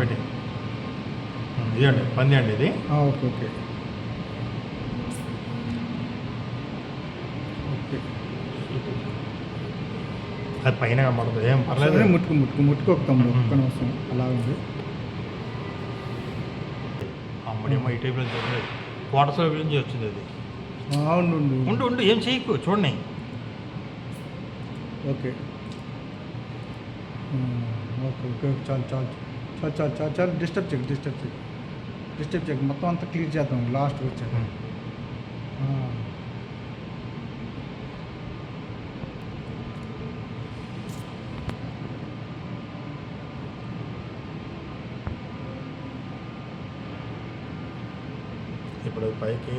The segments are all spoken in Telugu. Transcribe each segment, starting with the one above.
పెట్టి. ఇదండి పంది అండి ఇది. Okay okay. ఓకే. అది పైన కనబడుతుంది ఏం పర్లేదు. ముట్టుకు ముట్టుకు ముట్టుకు ఒక తమ్ముడు ఒక్క నిమిషం అలా ఉంది. అమ్మడేమో ఈ టైప్లో చూడలేదు క్వార్టర్స్ నుంచి వచ్చింది అది. అవును ఉండు. ఉండు. ఉండు ఏం చేయకు చూడండి. ఓకే. ఓకే ఓకే, చాలు చాలు చాలు చాలు చాలు చాలు disturb check disturb check disturb check మొత్తం అంతా క్లియర్ చేద్దాం లాస్ట్ వచ్చాక. ఇప్పుడు పైకి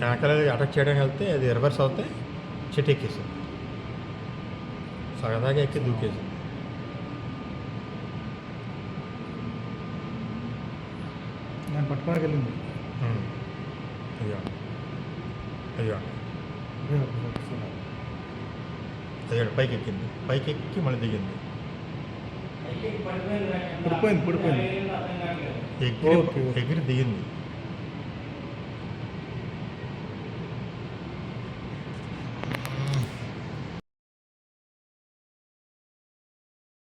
వెనకాల అటాక్ చేయడానికి వెళ్తే అది రివర్స్ అవుతే చెట్టు ఎక్కేసింది. సగదాగా ఎక్కి దూకేసింది. నేను పట్టుకోడానికి వెళ్ళింది. అయ్యో. అయ్యో. ఓకే, ఓకే, ఓకే, సరే. అయ్యో పైకి ఎక్కింది. పైకి ఎక్కి మళ్ళీ దిగింది. పడిపోయింది పడిపోయింది ఎగిరి ఓకే, ఓకే. ఎగిరి దిగింది.